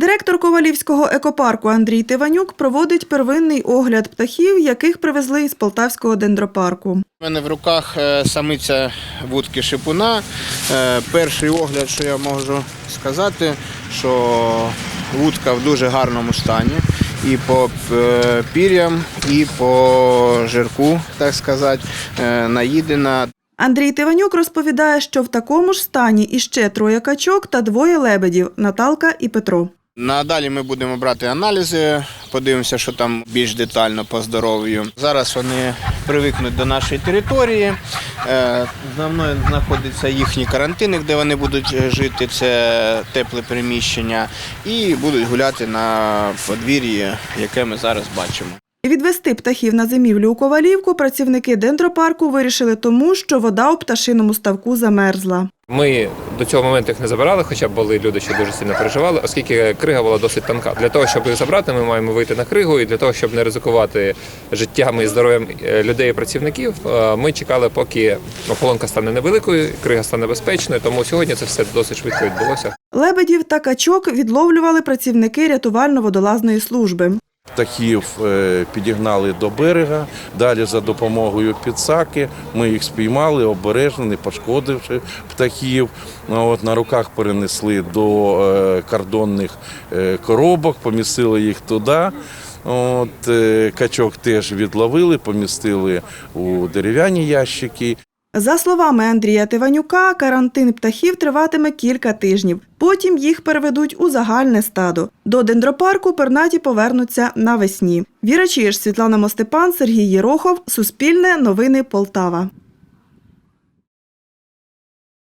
Директор Ковалівського екопарку Андрій Тиванюк проводить первинний огляд птахів, яких привезли із Полтавського дендропарку. У мене в руках е, самиця вудки шипуна. Е, Перший огляд, що я можу сказати, що вудка в дуже гарному стані. І по е, пір'ям, і по жирку, так сказати, наїдена. Андрій Тиванюк розповідає, що в такому ж стані іще троє качок та двоє лебедів Наталка і Петро. Надалі ми будемо брати аналізи, подивимося, що там більш детально по здоров'ю. Зараз вони привикнуть до нашої території. Е, За мною знаходяться їхні карантини, де вони будуть е, жити. Це тепле приміщення, і будуть гуляти на подвір'ї, яке ми зараз бачимо. Відвести птахів на зимівлю у Ковалівку працівники дендропарку вирішили тому, що вода у пташиному ставку замерзла. Ми до цього моменту їх не забирали, хоча були люди, що дуже сильно переживали, оскільки крига була досить тонка. Для того, щоб їх забрати, ми маємо вийти на кригу, і для того, щоб не ризикувати життям і здоров'ям е, людей і працівників, е, ми чекали, поки ополонка стане невеликою, крига стане безпечною. Тому сьогодні це все досить швидко відбулося. Лебедів та качок відловлювали працівники рятувально-водолазної служби. Птахів е, підігнали до берега. Далі за допомогою підсаки ми їх спіймали, обережно, не пошкодивши птахів. Ну, От, на руках перенесли до е, кордонних е, коробок, помістили їх туди. От, качок теж відловили, помістили у дерев'яні ящики. За словами Андрія Тиванюка, карантин птахів триватиме кілька тижнів. Потім їх переведуть у загальне стадо. До дендропарку пернаті повернуться навесні. Віра Чиж, Світлана Мостепан, Сергій Єрохов. Суспільне новини Полтава.